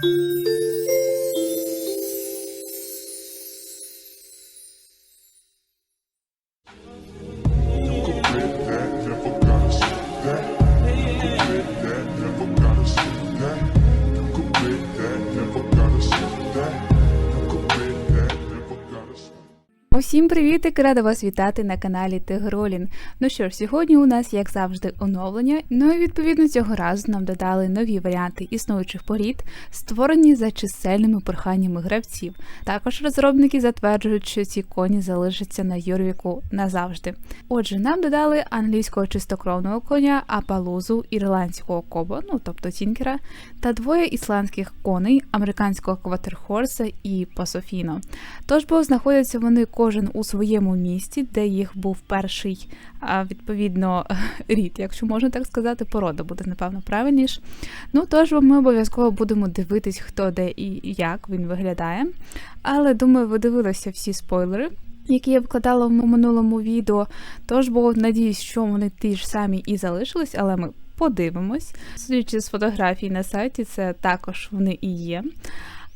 Música Усім привітик! Рада вас вітати на каналі Тигролін. Ну що ж, сьогодні у нас, як завжди, оновлення. Ну і відповідно цього разу нам додали нові варіанти існуючих порід, створені за чисельними проханнями гравців. Також розробники затверджують, що ці коні залишаться на Юрвіку назавжди. Отже, нам додали англійського чистокровного коня, апалузу, ірландського коба, ну тобто тінкера, та двоє ісландських коней, американського кватерхорса і пасофіно. Тож бо знаходяться вони кожен у своєму місті, де їх був перший, відповідно, рід, якщо можна так сказати, порода буде, напевно, правильніш. Ну тож ми обов'язково будемо дивитись, хто де і як він виглядає. Але думаю, ви дивилися всі спойлери. Які я вкладала в минулому відео, тож бо надіюсь, що вони ті ж самі і залишились, але ми подивимось. Судячи з фотографій на сайті, це також вони і є.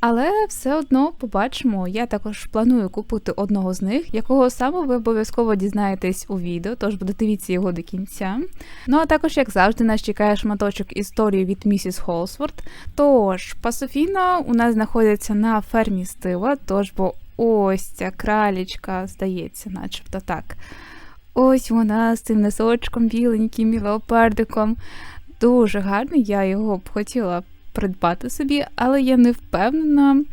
Але все одно побачимо. Я також планую купити одного з них, якого саме ви обов'язково дізнаєтесь у відео, тож буде дивіться його до кінця. Ну а також, як завжди, нас чекає шматочок історії від місіс Холсворт. Тож, Пасофіна у нас знаходиться на фермі Стива, тож бо ось ця кралічка, здається, начебто так. Ось вона з цим носочком біленьким і леопардиком. Дуже гарний, я його б хотіла придбати собі, але я не впевнена,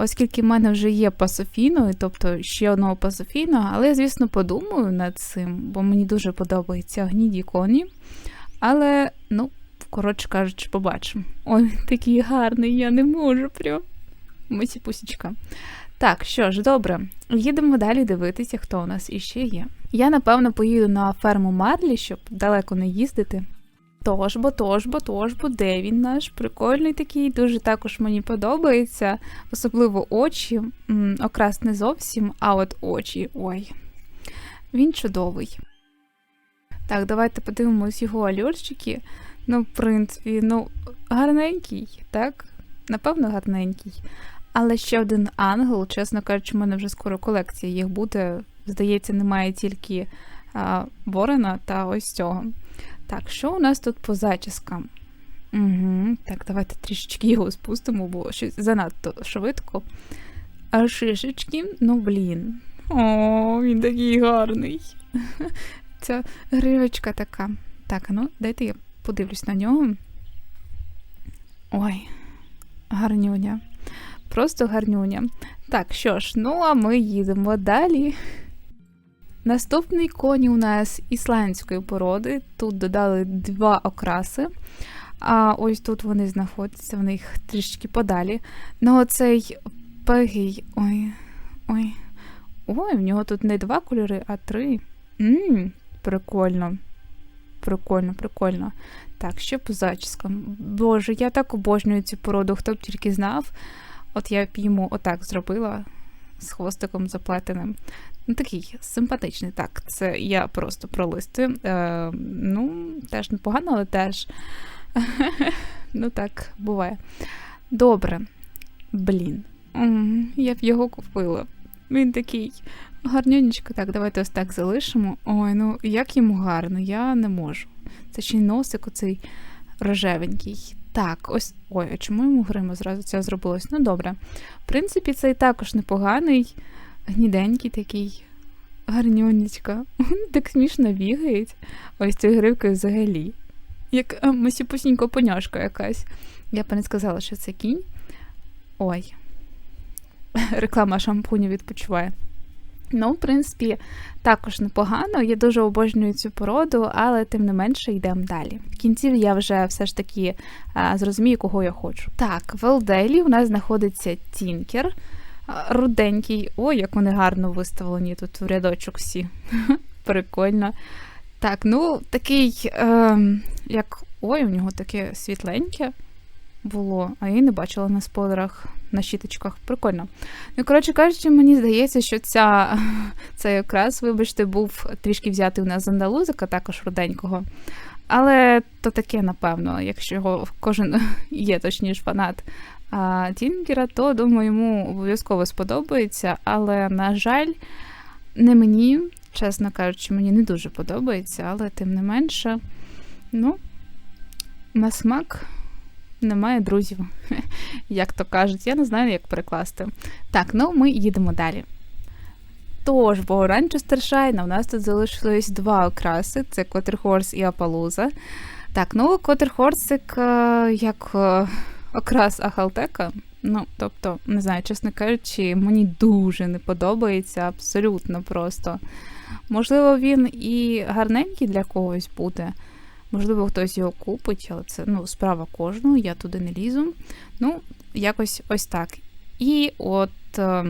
оскільки в мене вже є пасофіно, тобто ще одного пасофіно, але я, звісно, подумаю над цим, бо мені дуже подобаються гніді коні. Але, ну, коротше кажучи, побачимо. Ой, такий гарний, я не можу прям. Мисі пусічка. Так, що ж, добре, їдемо далі дивитися, хто у нас іще є. Я, напевно, поїду на ферму Марлі, щоб далеко не їздити. Тож бо, тож бо, тож бо, де він наш? Прикольний такий, дуже також мені подобається. Особливо очі. Окрас не зовсім, а от очі. Ой. Він чудовий. Так, давайте подивимось його альорчики. Ну, в принципі, ну, гарненький, так? Напевно, гарненький. Але ще один ангел, чесно кажучи, в мене вже скоро колекція їх буде. Здається, немає тільки а, Ворона та ось цього. Так, що у нас тут по зачіскам? Угу, Так, давайте трішечки його спустимо, бо щось занадто швидко. А шишечки, ну блін. О, він такий гарний. Ця гривочка така. Так, ну, дайте я подивлюсь на нього. Ой, гарнюня. Просто гарнюня. Так, що ж, ну а ми їдемо далі. Наступний коні у нас ісландської породи. Тут додали два окраси. А ось тут вони знаходяться, в них трішки подалі. Ну, оцей пегий. Ой. Ой. Ой, в нього тут не два кольори, а три. Ммм, прикольно. Прикольно, прикольно. Так, що по зачіскам. Боже, я так обожнюю цю породу, хто б тільки знав. От я б йому отак зробила з хвостиком заплетеним. Ну, такий симпатичний. Так, це я просто пролистую. Е, ну, теж непогано, але теж. ну так, буває. Добре. Блін. Я б його купила. Він такий гарнюнечко. Так, давайте ось так залишимо. Ой, ну як йому гарно, я не можу. Це ще й носик оцей рожевенький. Так, ось. Ой, а чому йому грима зразу це зробилось? Ну добре. В принципі, цей також непоганий, гніденький такий, гарнюнечка. Так смішно бігають. Ось цією гривкою взагалі. Як е, масіпусінька поняшка якась. Я б не сказала, що це кінь. Ой. Реклама шампуню відпочиває. Ну, в принципі, також непогано. Я дуже обожнюю цю породу, але тим не менше йдемо далі. В кінці я вже все ж таки зрозумію, кого я хочу. Так, в Елделі у нас знаходиться Тінкер. Руденький. Ой, як вони гарно виставлені тут в рядочок всі. Прикольно. Так, ну такий, е, як. Ой, у нього таке світленьке було, а я не бачила на спойлерах, на щіточках. Прикольно. Ну, коротше кажучи, мені здається, що ця, це якраз, вибачте, був трішки взятий у нас з андалузика, також руденького. Але то таке, напевно, якщо його кожен є точніше фанат а, Тінгера, то думаю, йому обов'язково сподобається. Але, на жаль, не мені, чесно кажучи, мені не дуже подобається, але тим не менше, ну, на смак немає друзів, як то кажуть. Я не знаю, як перекласти. Так, ну ми їдемо далі. Тож, бо Ранчестершайна у нас тут залишилось два окраси: це Котерхорс і Апалуза. Так, ну Котерхорсик е, як е, окрас Ахалтека. Ну, тобто, не знаю, чесно кажучи, мені дуже не подобається, абсолютно просто. Можливо, він і гарненький для когось буде. Можливо, хтось його купить, але це ну, справа кожного, я туди не лізу. Ну, якось ось так. І от е,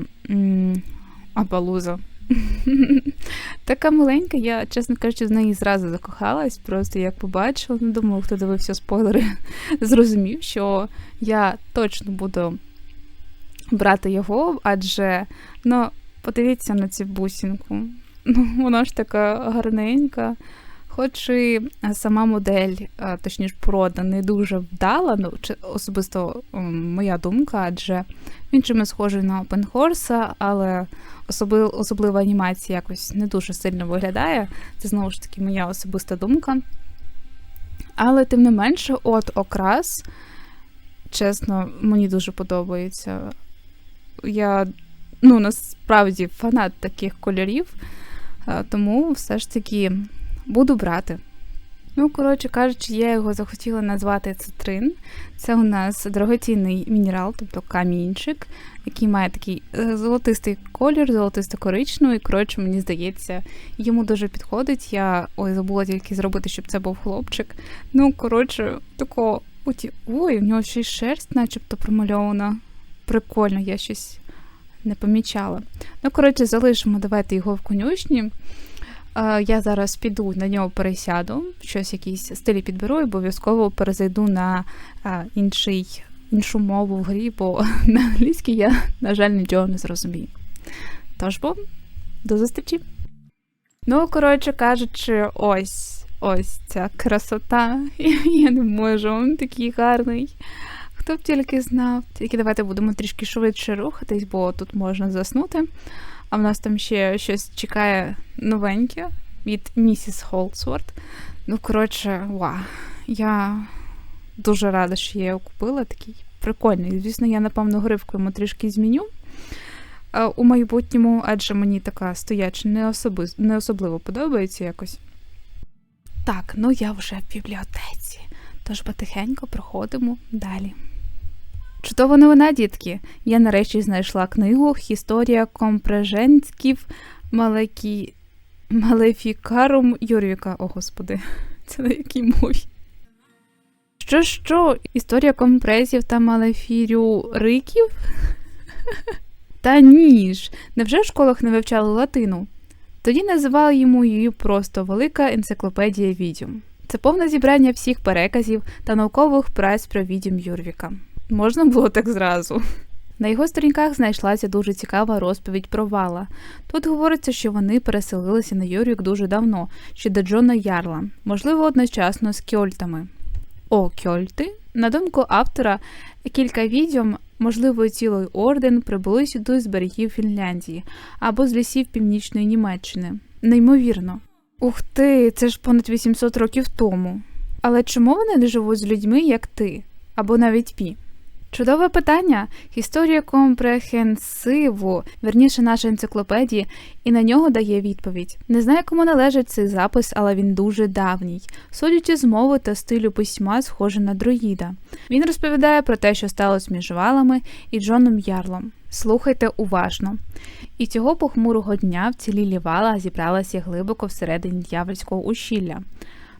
Апалуза. Така маленька, я, чесно кажучи, з неї зразу закохалась, просто як побачила, не думала, хто дивився спойлери, зрозумів, що я точно буду брати його, адже ну, подивіться на цю бусинку. Ну, вона ж така гарненька. Хоч і сама модель, а, точніше, порода не дуже вдала, ну, чи особисто моя думка, адже він чимось схожий на Опенхорса, але особи, особлива анімація якось не дуже сильно виглядає. Це знову ж таки моя особиста думка. Але тим не менше, от окрас, чесно, мені дуже подобається. Я ну, насправді фанат таких кольорів, тому все ж таки буду брати. Ну, коротше кажучи, я його захотіла назвати цитрин. Це у нас дорогоцінний мінерал, тобто камінчик, який має такий е, золотистий колір, золотисто-коричневий. Коротше, мені здається, йому дуже підходить. Я ой, забула тільки зробити, щоб це був хлопчик. Ну, коротше, тако. Оті... Ой, в нього ще й шерсть, начебто промальована. Прикольно, я щось не помічала. Ну, коротше, залишимо, давайте його в конюшні. Я зараз піду на нього пересяду, щось якісь стилі підберу і обов'язково перезайду на інший, іншу мову в грі, бо на англійській я, на жаль, нічого не зрозумію. Тож бо, до зустрічі! Ну, коротше кажучи, ось ось ця красота. Я не можу, він такий гарний. Хто б тільки знав. Тільки давайте будемо трішки швидше рухатись, бо тут можна заснути. А в нас там ще щось чекає новеньке від місіс Холдсворт. Ну, коротше, ва. Я дуже рада, що я його купила. Такий прикольний. Звісно, я, напевно, гривку йому трішки зміню е, у майбутньому, адже мені така стояча не, особи... не особливо подобається якось. Так, ну я вже в бібліотеці, тож потихеньку проходимо далі. Чудова новина, дітки! Я нарешті знайшла книгу Історія компреженськів Малекі... Малефікарум Юрвіка. О, господи, це на якій мові? Що, що? Історія компресів та малефірюриків? Та ні ж, невже в школах не вивчали латину? Тоді називали йому її просто Велика енциклопедія відьом. Це повне зібрання всіх переказів та наукових праць про відьом Юрвіка. Можна було так зразу. На його сторінках знайшлася дуже цікава розповідь про Вала. Тут говориться, що вони переселилися на Юрвік дуже давно, ще до Джона Ярла, можливо, одночасно з кьольтами. О, кьольти? На думку автора, кілька відьом, можливо, цілий орден, прибули сюди з берегів Фінляндії або з лісів північної Німеччини. Неймовірно. Ух ти, це ж понад 800 років тому. Але чому вони не живуть з людьми, як ти, або навіть пі? Чудове питання. Історія компрехенсиву, верніше наша енциклопедії, і на нього дає відповідь. Не знаю, кому належить цей запис, але він дуже давній. Судячи з мови та стилю письма, схоже на друїда. Він розповідає про те, що сталося між валами і Джоном Ярлом. Слухайте уважно. І цього похмурого дня вцілілі вала зібралася глибоко всередині дьявольського ущілля.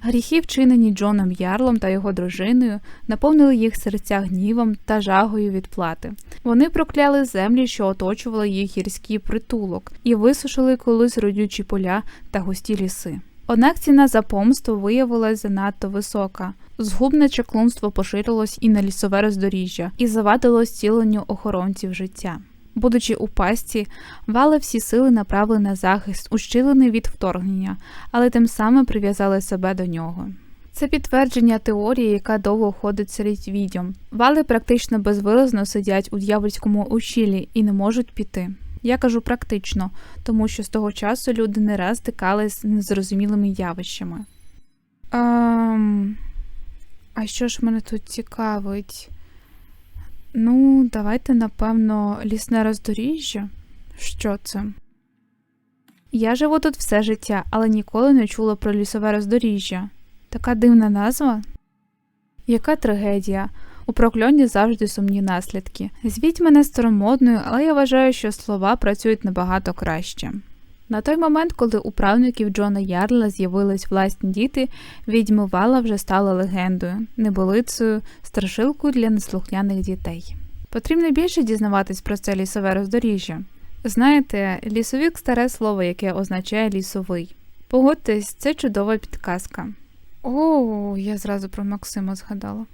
Гріхи, вчинені Джоном Ярлом та його дружиною, наповнили їх серця гнівом та жагою відплати. Вони прокляли землі, що оточували їх гірський притулок, і висушили колись родючі поля та густі ліси. Однак ціна за помсту виявилася занадто висока. Згубне чаклунство поширилось і на лісове роздоріжжя, і завадило зціленню охоронців життя. Будучи у пастці, вали всі сили направили на захист, ущилений від вторгнення, але тим самим прив'язали себе до нього. Це підтвердження теорії, яка довго ходить серед відьом. Вали практично безвиразно сидять у дьявольському ущілі і не можуть піти. Я кажу практично, тому що з того часу люди не раз стикались з незрозумілими явищами. Ем... А що ж мене тут цікавить? Ну, давайте, напевно, лісне роздоріжжя. Що це? Я живу тут все життя, але ніколи не чула про лісове роздоріжжя. Така дивна назва. Яка трагедія? У прокльоні завжди сумні наслідки. Звіть мене старомодною, але я вважаю, що слова працюють набагато краще. На той момент, коли у правнуків Джона Ярла з'явились власні діти, відьми Вала вже стала легендою, неболицею, страшилкою для неслухняних дітей. Потрібно більше дізнаватись про це лісове роздоріжжя. Знаєте, лісовік старе слово, яке означає лісовий. Погодьтесь, це чудова підказка. О, я зразу про Максима згадала.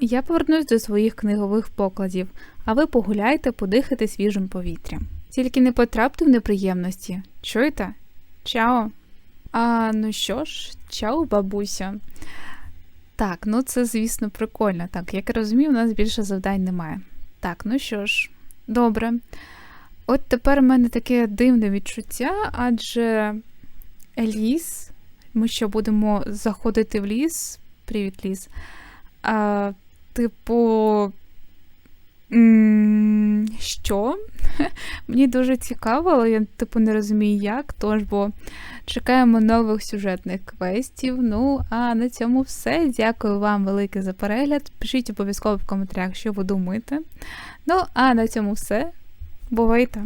Я повернусь до своїх книгових покладів, а ви погуляйте, подихайте свіжим повітрям. Тільки не потрапте в неприємності. Чуєте? Чао. А ну що ж, чао, бабуся. Так, ну це, звісно, прикольно. Так, як я розумію, у нас більше завдань немає. Так, ну що ж, добре. От тепер у мене таке дивне відчуття, адже ліс, ми що будемо заходити в ліс. Привіт, ліс. А, типу. Що? Мені дуже цікаво, але я типу не розумію як. Тож бо чекаємо нових сюжетних квестів. Ну, а на цьому все. Дякую вам велике за перегляд. Пишіть обов'язково в коментарях, що ви думаєте. Ну, а на цьому все. Бувайте!